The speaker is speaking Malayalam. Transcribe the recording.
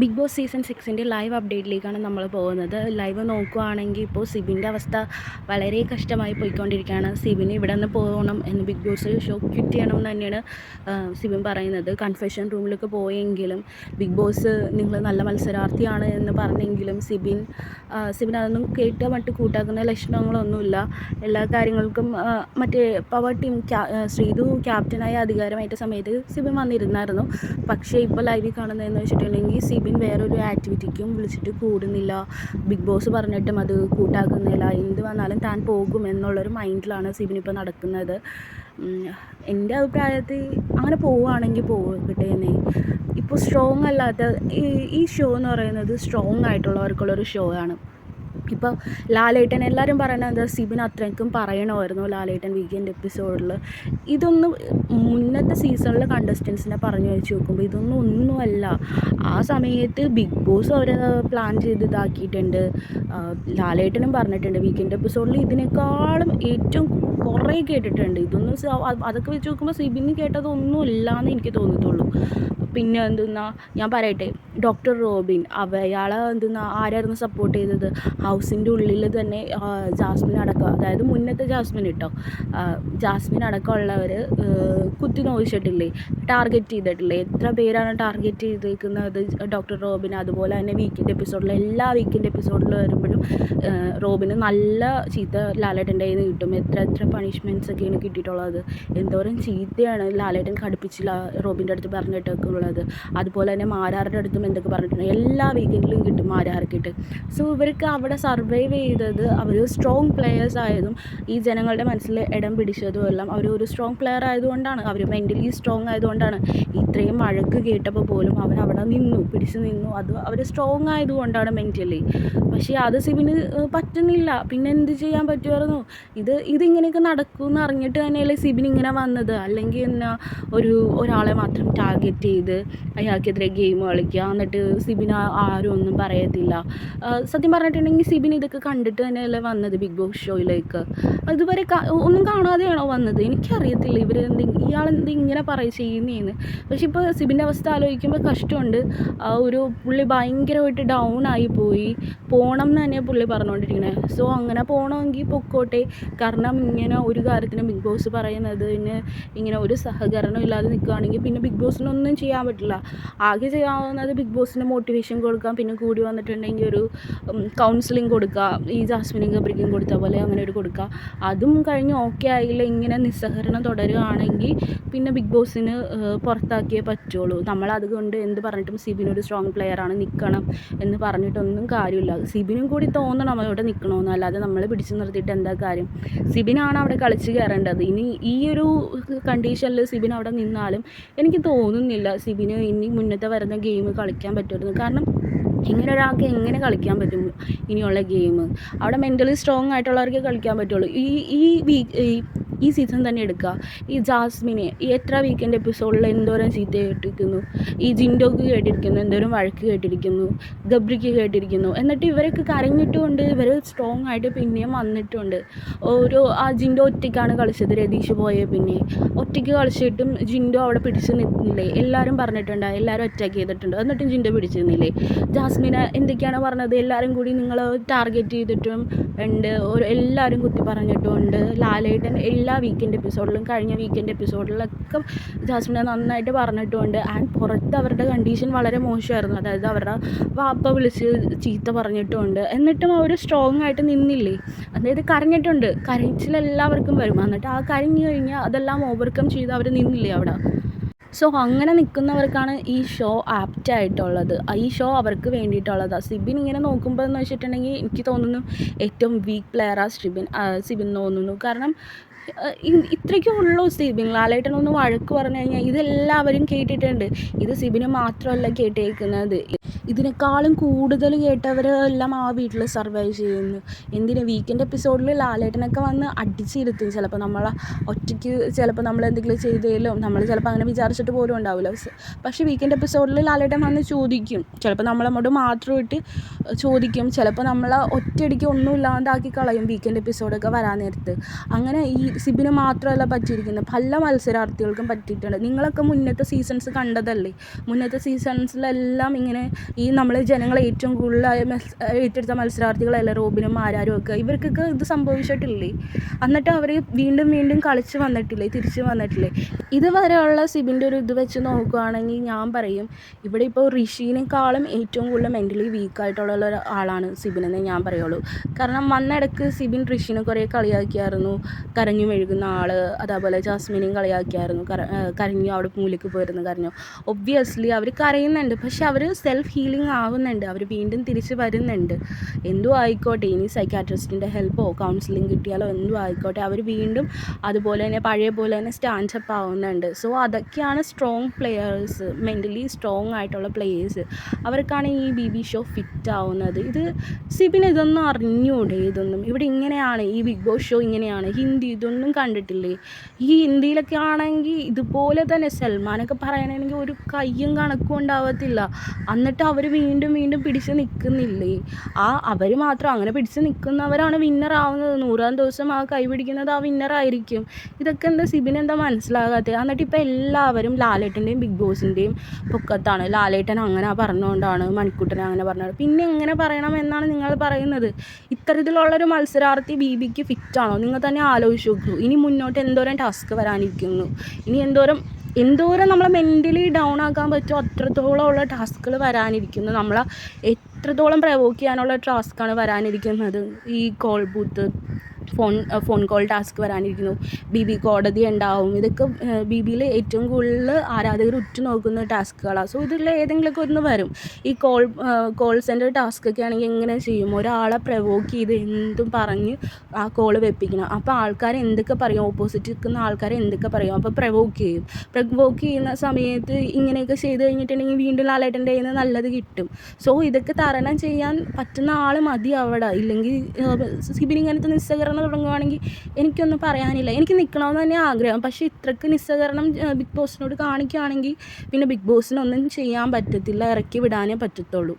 ബിഗ് ബോസ് സീസൺ സിക്സിന്റെ ലൈവ് അപ്ഡേറ്റിലേക്കാണ് നമ്മൾ പോകുന്നത്. ലൈവ് നോക്കുകയാണെങ്കിൽ ഇപ്പോൾ സിബിന്റെ അവസ്ഥ വളരെ കഷ്ടമായി പോയിക്കൊണ്ടിരിക്കുകയാണ്. സിബിന് ഇവിടെ നിന്ന് പോകണം എന്ന് ബിഗ് ബോസ് ഷോ ക്വിറ്റ് ചെയ്യണം എന്ന് തന്നെയാണ് സിബിൻ പറയുന്നത്. കൺഫെഷൻ റൂമിലൊക്കെ പോയെങ്കിലും ബിഗ് ബോസ് നിങ്ങൾ നല്ല മത്സരാർത്ഥിയാണ് എന്ന് പറഞ്ഞെങ്കിലും സിബിൻ സിബിൻ അതൊന്നും കേട്ട് മറ്റ് കൂട്ടാക്കുന്ന ലക്ഷണങ്ങളൊന്നുമില്ല. എല്ലാ കാര്യങ്ങൾക്കും മറ്റേ പവർ ടീം ശ്രീതു ക്യാപ്റ്റനായ അധികാരമായിട്ട സമയത്ത് സിബിൻ വന്നിരുന്നായിരുന്നു. പക്ഷേ ഇപ്പോൾ ലൈവിൽ കാണുന്നതെന്ന് വെച്ചിട്ടുണ്ടെങ്കിൽ സിബിൻ വേറൊരു ആക്ടിവിറ്റിക്കും വിളിച്ചിട്ട് കൂടുന്നില്ല. ബിഗ് ബോസ് പറഞ്ഞിട്ടും അത് കൂട്ടാക്കുന്നില്ല. എന്ത് വന്നാലും താൻ പോകും എന്നുള്ളൊരു മൈൻഡിലാണ് സിബിൻ ഇപ്പോൾ നടക്കുന്നത്. എന്റെ അഭിപ്രായത്തിൽ അങ്ങനെ പോവുകയാണെങ്കിൽ പോകട്ടെ എന്നേ. ഇപ്പോൾ സ്ട്രോങ് അല്ലാത്ത ഈ ഷോ എന്ന് പറയുന്നത് സ്ട്രോങ് ആയിട്ടുള്ളവർക്കുള്ളൊരു ഷോ ആണ്. ഇപ്പോൾ ലാലേട്ടൻ എല്ലാവരും പറയണത് സിബിൻ അത്രയ്ക്കും പറയണമായിരുന്നു ലാലേട്ടൻ വീക്കെൻഡ് എപ്പിസോഡിൽ ഇതൊന്നും മുന്നത്തെ സീസണിലെ കണ്ടസ്റ്റൻസിനെ പറഞ്ഞു വെച്ച് നോക്കുമ്പോൾ ഇതൊന്നും ഒന്നുമല്ല. ആ സമയത്ത് ബിഗ് ബോസ് അവർ പ്ലാൻ ചെയ്ത് ഇതാക്കിയിട്ടുണ്ട്. ലാലേട്ടനും പറഞ്ഞിട്ടുണ്ട് വീക്കെൻഡ് എപ്പിസോഡിൽ ഇതിനേക്കാളും ഏറ്റവും കുറേ കേട്ടിട്ടുണ്ട്. ഇതൊന്നും അതൊക്കെ വെച്ച് നോക്കുമ്പോൾ സിബിന് കേട്ടതൊന്നും ഇല്ലയെന്ന് എനിക്ക് തോന്നത്തുള്ളൂ. പിന്നെ എന്തെന്നാ ഞാൻ പറയട്ടെ ഡോക്ടർ റോബിൻ അവ ഇയാളെ എന്തെന്നാ ആരായിരുന്നു സപ്പോർട്ട് ചെയ്തത്? ഹൗസിന്റെ ഉള്ളിൽ തന്നെ ജാസ്മിൻ അടക്കം അതായത് മുന്നത്തെ ജാസ്മിൻ കേട്ടോ ജാസ്മിൻ അടക്കമുള്ളവർ കുത്തി നോവിച്ചിട്ടില്ലേ? ടാർഗറ്റ് ചെയ്തിട്ടില്ലേ? എത്ര പേരാണ് ടാർഗറ്റ് ചെയ്തേക്കുന്നത് ഡോക്ടർ റോബിൻ? അതുപോലെ തന്നെ വീക്കെൻഡ് എപ്പിസോഡിൽ എല്ലാ വീക്കെൻഡ് എപ്പിസോഡിൽ വരുമ്പോഴും റോബിന് നല്ല ചീത്ത ലാലേട്ടന്റെ കയ്യിൽ നിന്ന് കിട്ടും. എത്ര എത്ര പണിഷ്മെന്റ്സ് ഒക്കെയാണ് കിട്ടിയിട്ടുള്ളത്? എന്തോരം ചീത്തയാണ് ലാലേട്ടൻ കടുപ്പിച്ചില്ല റോബിന്റെ അടുത്ത് പറഞ്ഞിട്ടൊക്കെ ഉള്ളത്. അതുപോലെ തന്നെ മാരാറിന്റെ അടുത്തും എന്തൊക്കെ പറഞ്ഞിട്ടുണ്ട്. എല്ലാ വീക്കെൻഡിലും കിട്ടും മാരാർക്കിട്ട്. സോ ഇവർക്ക് അവിടെ സർവൈവ് ചെയ്തത് അവർ സ്ട്രോങ് പ്ലെയേഴ്സ് ആയതും ഈ ജനങ്ങളുടെ മനസ്സിൽ ഇടം പിടിച്ചതും എല്ലാം അവർ ഒരു സ്ട്രോങ് പ്ലെയർ ആയതുകൊണ്ടാണ്. അവർ മെന്റലി സ്ട്രോങ് ആയതുകൊണ്ടാണ്. ഇത്രയും വഴക്ക് കേട്ടപ്പോൾ പോലും അവൻ അവിടെ നിന്നു പിടിച്ചു നിന്നു. അത് അവർ സ്ട്രോങ് ആയതുകൊണ്ടാണ് മെന്റലി പക്ഷേ അത് സിബിന് പറ്റുന്നില്ല. പിന്നെ എന്ത് ചെയ്യാൻ പറ്റുമായിരുന്നു? ഇത് ഇതിങ്ങനെയൊക്കെ നടക്കുമെന്ന് അറിഞ്ഞിട്ട് തന്നെയല്ലേ സിബിൻ ഇങ്ങനെ വന്നത്. അല്ലെങ്കിൽ എന്നാ ഒരു ഒരാളെ മാത്രം ടാർഗറ്റ് ചെയ്ത് അയാൾക്കെതിരെ ഗെയിം കളിക്കുക. എന്നിട്ട് സിബിൻ ആരും ഒന്നും പറയത്തില്ല. സത്യം പറഞ്ഞിട്ടുണ്ടെങ്കിൽ സിബിൻ ഇതൊക്കെ കണ്ടിട്ട് തന്നെയല്ലേ വന്നത് ബിഗ് ബോസ് ഷോയിലേക്ക്? അതുവരെ ഒന്നും കാണാതെയാണോ വന്നത്? എനിക്കറിയത്തില്ല. ഇവർ എന്തെങ്കിലും ഇയാൾ എന്ത് ഇങ്ങനെ പറയും ചെയ്യുന്നതെന്ന് പക്ഷെ ഇപ്പോൾ സിബിന്റെ അവസ്ഥ ആലോചിക്കുമ്പോൾ കഷ്ടമുണ്ട്. ഒരു പുള്ളി ഭയങ്കരമായിട്ട് ഡൗൺ ആയി പോയി. പോകണം എന്ന് തന്നെ പുള്ളി പറഞ്ഞുകൊണ്ടിരിക്കുന്നത് സോ അങ്ങനെ പോകണമെങ്കിൽ പൊക്കോട്ടെ. കാരണം ഇങ്ങനെ ഒരു കാര്യത്തിന് ബിഗ് ബോസ് പറയുന്നത് ഇങ്ങനെ ഒരു സഹകരണം ഇല്ലാതെ നിൽക്കുകയാണെങ്കിൽ പിന്നെ ബിഗ് ബോസിനൊന്നും ചെയ്യാൻ പറ്റില്ല. ആകെ ചെയ്യാവുന്നത് ബിഗ് ബോസിന് മോട്ടിവേഷൻ കൊടുക്കാം. പിന്നെ കൂടി വന്നിട്ടുണ്ടെങ്കിൽ ഒരു കൗൺസിലിംഗ് കൊടുക്കുക ഈ ജാസ്മിനും ഗബ്രിക്കും കൊടുത്ത പോലെ അങ്ങനെ ഒരു കൊടുക്കുക അതും കഴിഞ്ഞ് ഓക്കെ ആയില്ല. ഇങ്ങനെ നിസ്സഹരണം തുടരുകയാണെങ്കിൽ പിന്നെ ബിഗ് ബോസിന് പുറത്താക്കിയേ പറ്റുള്ളൂ. നമ്മൾ അതുകൊണ്ട് എന്ത് പറഞ്ഞിട്ടും സിബിൻ ഒരു സ്ട്രോങ് പ്ലെയറാണ് നിൽക്കണം എന്ന് പറഞ്ഞിട്ടൊന്നും കാര്യമില്ല. സിബിനും കൂടി തോന്നണം അവിടെ നിൽക്കണമെന്ന് അല്ലാതെ നമ്മൾ പിടിച്ചു നിർത്തിയിട്ട് എന്താ കാര്യം? സിബിനാണ് അവിടെ കളിച്ച് കയറേണ്ടത്. ഇനി ഈ ഒരു കണ്ടീഷനിൽ സിബിൻ അവിടെ നിന്നാലും എനിക്ക് തോന്നുന്നില്ല. സിബിന് ഇനി മുന്നത്തെ വരുന്ന ഗെയിം കളിക്കാൻ പറ്റുമായിരുന്നു. കാരണം ഇങ്ങനെ ഒരാൾക്ക് എങ്ങനെ കളിക്കാൻ പറ്റും ഇനിയുള്ള ഗെയിം അവിടെ മെന്റലി സ്ട്രോങ് ആയിട്ടുള്ളവർക്ക് കളിക്കാൻ പറ്റുള്ളൂ. ഈ ഈ വീക്ക് ഈ സീസൺ തന്നെ എടുക്കുക. ഈ ജാസ്മിനെ എത്ര വീക്കെൻഡ് എപ്പിസോഡിൽ എന്തോരം ചീത്ത കേട്ടിരിക്കുന്നു? ഈ ജിൻഡോക്ക് കേട്ടിരിക്കുന്നു എന്തോരം വഴക്ക് കേട്ടിരിക്കുന്നു ഗബ്രിക്ക് കേട്ടിരിക്കുന്നു. എന്നിട്ട് ഇവരൊക്കെ കരഞ്ഞിട്ടുമുണ്ട് ഇവർ സ്ട്രോങ് ആയിട്ട് പിന്നെയും വന്നിട്ടുണ്ട്. ഓരോ ആ ജിൻഡോ ഒറ്റയ്ക്കാണ് കളിച്ചത് രതീഷ് പോയ പിന്നെ. ഒറ്റയ്ക്ക് കളിച്ചിട്ടും ജിൻഡോ അവിടെ പിടിച്ച് നിന്നില്ലേ? എല്ലാവരും പറഞ്ഞിട്ടുണ്ട് എല്ലാവരും അറ്റാക്ക് ചെയ്തിട്ടുണ്ട്. എന്നിട്ടും ജിൻഡോ പിടിച്ച് നിന്നില്ലേ ജാസ്മിന എന്തൊക്കെയാണ് പറഞ്ഞത്? എല്ലാവരും കൂടി നിങ്ങൾ ടാർഗറ്റ് ചെയ്തിട്ടും ഉണ്ട്. എല്ലാവരും കുത്തി പറഞ്ഞിട്ടുമുണ്ട് ലാലേട്ടൻ എല്ലാ വീക്കെൻഡ് എപ്പിസോഡിലും കഴിഞ്ഞ വീക്കെൻഡ് എപ്പിസോഡിലൊക്കെ ജാസ്മിനെ നന്നായിട്ട് പറഞ്ഞിട്ടുമുണ്ട് ആൻഡ് പുറത്ത് അവരുടെ കണ്ടീഷൻ വളരെ മോശമായിരുന്നു. അതായത് അവരുടെ വാപ്പ വിളിച്ച് ചീത്ത പറഞ്ഞിട്ടുമുണ്ട് എന്നിട്ടും അവർ സ്ട്രോങ് ആയിട്ട് നിന്നില്ലേ? അതായത് കരഞ്ഞിട്ടുണ്ട്. കരച്ചിൽ എല്ലാവർക്കും വരും. എന്നിട്ട് ആ കരഞ്ഞു കഴിഞ്ഞാൽ അതെല്ലാം ഓവർകം ചെയ്ത് അവർ നിന്നില്ലേ അവിടെ? സോ അങ്ങനെ നിൽക്കുന്നവർക്കാണ് ഈ ഷോ ആപ്റ്റ് ആയിട്ടുള്ളത്. ഈ ഷോ അവർക്ക് വേണ്ടിയിട്ടുള്ളതാണ് സിബിൻ ഇങ്ങനെ നോക്കുമ്പോൾ എന്ന് വെച്ചിട്ടുണ്ടെങ്കിൽ എനിക്ക് തോന്നുന്നു ഏറ്റവും വീക്ക് പ്ലെയറാണ് സിബിൻ സിബിൻ തോന്നുന്നു. കാരണം ഇത്രയ്ക്കേ ഉള്ളൂ സിബിൻ ലാലേട്ടനൊന്ന് വഴക്ക് പറഞ്ഞു കഴിഞ്ഞാൽ ഇതെല്ലാവരും കേട്ടിട്ടുണ്ട്. ഇത് സിബിന് മാത്രമല്ല കേട്ടേക്കുന്നത്. ഇതിനേക്കാളും കൂടുതൽ കേട്ടവരെല്ലാം ആ വീട്ടിൽ സർവൈവ് ചെയ്യുന്നു. എന്തിന്? വീക്കെൻഡ് എപ്പിസോഡിൽ ലാലേട്ടനൊക്കെ വന്ന് അടിച്ചിരുത്തും. ചിലപ്പോൾ നമ്മളെ ഒറ്റയ്ക്ക് ചിലപ്പോൾ നമ്മൾ എന്തെങ്കിലും ചെയ്തേലും നമ്മൾ ചിലപ്പോൾ അങ്ങനെ വിചാരിച്ചിട്ട് പോലും ഉണ്ടാവില്ല. പക്ഷേ വീക്കെൻഡ് എപ്പിസോഡിൽ ലാലേട്ടൻ വന്ന് ചോദിക്കും. ചിലപ്പോൾ നമ്മളങ്ങോട്ട് മാത്രം ഇട്ട് ചോദിക്കും. ചിലപ്പോൾ നമ്മളെ ഒറ്റയടിക്ക് ഒന്നും ഇല്ലാണ്ടാക്കി കളയും വീക്കെൻഡ് എപ്പിസോഡൊക്കെ വരാൻ നേരത്ത്. അങ്ങനെ ഈ സിബിന് മാത്രമല്ല പറ്റിയിരിക്കുന്നത്. പല മത്സരാർത്ഥികൾക്കും പറ്റിയിട്ടുണ്ട്. നിങ്ങളൊക്കെ മുന്നത്തെ സീസൺസ് കണ്ടതല്ലേ? മുന്നത്തെ സീസൺസിലെല്ലാം ഇങ്ങനെ ഈ നമ്മൾ ജനങ്ങളെ ഏറ്റവും കൂടുതൽ ഏറ്റെടുത്ത മത്സരാർത്ഥികളല്ല റോബിനും ആരാരും ഒക്കെ. ഇവർക്കൊക്കെ ഇത് സംഭവിച്ചിട്ടില്ലേ? എന്നിട്ട് അവർ വീണ്ടും വീണ്ടും കളിച്ച് വന്നിട്ടില്ലേ തിരിച്ച് വന്നിട്ടില്ലേ? ഇതുവരെയുള്ള സിബിന്റെ ഒരു ഇത് വെച്ച് നോക്കുകയാണെങ്കിൽ ഞാൻ പറയും ഇവിടെ ഇപ്പോൾ ഋഷീനേക്കാളും ഏറ്റവും കൂടുതൽ മെന്റലി വീക്കായിട്ടുള്ള ഒരു ആളാണ് സിബിനെന്നേ ഞാൻ പറയുള്ളൂ. കാരണം വന്നിടക്ക് സിബിൻ ഋഷിനെ കുറേ കളിയാക്കിയായിരുന്നു. കരഞ്ഞു മെഴുകുന്ന ആൾ അതേപോലെ ജാസ്മിനെയും കളിയാക്കിയായിരുന്നു. കര കരഞ്ഞു അവിടെ മൂലയ്ക്ക് പോയിരുന്നു കരഞ്ഞു. ഒബ്വിയസ്ലി അവർ കരയുന്നുണ്ട്. പക്ഷെ അവർ സെൽഫ് ഹീലിംഗ് ആവുന്നുണ്ട്. അവർ വീണ്ടും തിരിച്ച് വരുന്നുണ്ട്. എന്തോ ആയിക്കോട്ടെ ഇനി സൈക്കാട്രിസ്റ്റിന്റെ ഹെൽപ്പോ കൗൺസിലിംഗ് കിട്ടിയാലോ എന്തോ ആയിക്കോട്ടെ. അവർ വീണ്ടും അതുപോലെ തന്നെ പഴയ പോലെ തന്നെ സ്റ്റാൻഡപ്പ് ആവുന്നുണ്ട്. സോ അതൊക്കെയാണ് സ്ട്രോങ് പ്ലെയേഴ്സ് മെന്റലി സ്ട്രോങ് ആയിട്ടുള്ള പ്ലെയേഴ്സ് അവർക്കാണ് ഈ ബി ബി ഷോ ഫിറ്റ് ആവുന്നത്. ഇത് സിബിൻ ഇതൊന്നും അറിഞ്ഞൂടെ? ഇതൊന്നും. ഇവിടെ ഇങ്ങനെയാണ്. ഈ ബിഗ് ബോസ് ഷോ ഇങ്ങനെയാണ്. ഹിന്ദി ഇതൊന്നും കണ്ടിട്ടില്ലേ? ഈ ഹിന്ദിയിലൊക്കെ ആണെങ്കിൽ ഇതുപോലെ തന്നെ സൽമാനൊക്കെ പറയണമെങ്കിൽ ഒരു കയ്യും കണക്കും ഉണ്ടാവത്തില്ല. എന്നിട്ട് അവർ വീണ്ടും വീണ്ടും പിടിച്ച് നിൽക്കുന്നില്ലേ? ആ അവർ മാത്രം അങ്ങനെ പിടിച്ച് നിൽക്കുന്നവരാണ് വിന്നർ ആവുന്നത്. നൂറാം ദിവസം ആ കൈ പിടിക്കുന്നത് ആ വിന്നർ ആയിരിക്കും. ഇതൊക്കെ എന്താ സിബിൻ എന്താ മനസ്സിലാകാത്തത് എന്നിട്ട് ഇപ്പോൾ എല്ലാവരും ലാലേട്ടന്റെയും ബിഗ് ബോസിന്റെയും പൊക്കത്താണ്. ലാലേട്ടൻ അങ്ങനെ പറഞ്ഞുകൊണ്ടാണ് മണിക്കുട്ടൻ അങ്ങനെ പറഞ്ഞത് പിന്നെ എങ്ങനെ പറയണം എന്നാണ് നിങ്ങൾ പറയുന്നത്? ഇത്തരത്തിലുള്ളൊരു മത്സരാർത്ഥി ബി ബിക്ക് ഫിറ്റാണോ നിങ്ങൾ തന്നെ ആലോചിച്ച് നോക്കൂ. ഇനി മുന്നോട്ട് എന്തോരം ടാസ്ക് വരാനിരിക്കുന്നു. ഇനി എന്തോരം എന്തോരം നമ്മളെ മെന്റലി ഡൗൺ ആക്കാൻ പറ്റുമോ അത്രത്തോളം ഉള്ള ടാസ്കുകൾ വരാനിരിക്കുന്നു. നമ്മളെ എത്രത്തോളം പ്രവോക്ക് ചെയ്യാനുള്ള ടാസ്ക്കാണ് വരാനിരിക്കുന്നത് ഈ call booth phone phone call task വരാനിരിക്കുന്നു. B B കോടതി ഉണ്ടാവും. ഇതൊക്കെ ബി ബിയിൽ ഏറ്റവും കൂടുതൽ ആരാധകർ ഉറ്റുനോക്കുന്ന ടാസ്കുകളാണ്. സോ ഇതിൽ ഏതെങ്കിലുമൊക്കെ ഒന്ന് വരും. ഈ കോൾ കോൾ സെന്റർ ടാസ്ക് ഒക്കെ ആണെങ്കിൽ എങ്ങനെ ചെയ്യും? ഒരാളെ പ്രവോക്ക് ചെയ്ത് എന്തും പറഞ്ഞ് ആ കോൾ വെപ്പിക്കണം. അപ്പോൾ ആൾക്കാർ എന്തൊക്കെ പറയും? ഓപ്പോസിറ്റ് നിൽക്കുന്ന ആൾക്കാർ എന്തൊക്കെ പറയും? അപ്പോൾ പ്രവോക്ക് ചെയ്യും. പ്രവോക്ക് ചെയ്യുന്ന സമയത്ത് ഇങ്ങനെയൊക്കെ ചെയ്ത് കഴിഞ്ഞിട്ടുണ്ടെങ്കിൽ വീണ്ടും ലാലേട്ടന്റെ കയ്യിൽ നിന്ന് നല്ലത് കിട്ടും. സോ ഇതൊക്കെ തരണം ചെയ്യാൻ പറ്റുന്ന ആൾ മതി അവിടെ. ഇല്ലെങ്കിൽ സിബിൻ ഇങ്ങനത്തെ നിസ്സഹകരണം തുടങ്ങുവാണെങ്കിൽ എനിക്കൊന്നും പറയാനില്ല. എനിക്ക് നിൽക്കണമെന്ന് തന്നെ ആഗ്രഹം. പക്ഷേ ഇത്രയ്ക്ക് നിസ്സഹകരണം ബിഗ് ബോസിനോട് കാണിക്കുകയാണെങ്കിൽ പിന്നെ ബിഗ് ബോസിനൊന്നും ചെയ്യാൻ പറ്റത്തില്ല. ഇറക്കി വിടാനേ പറ്റത്തുള്ളൂ.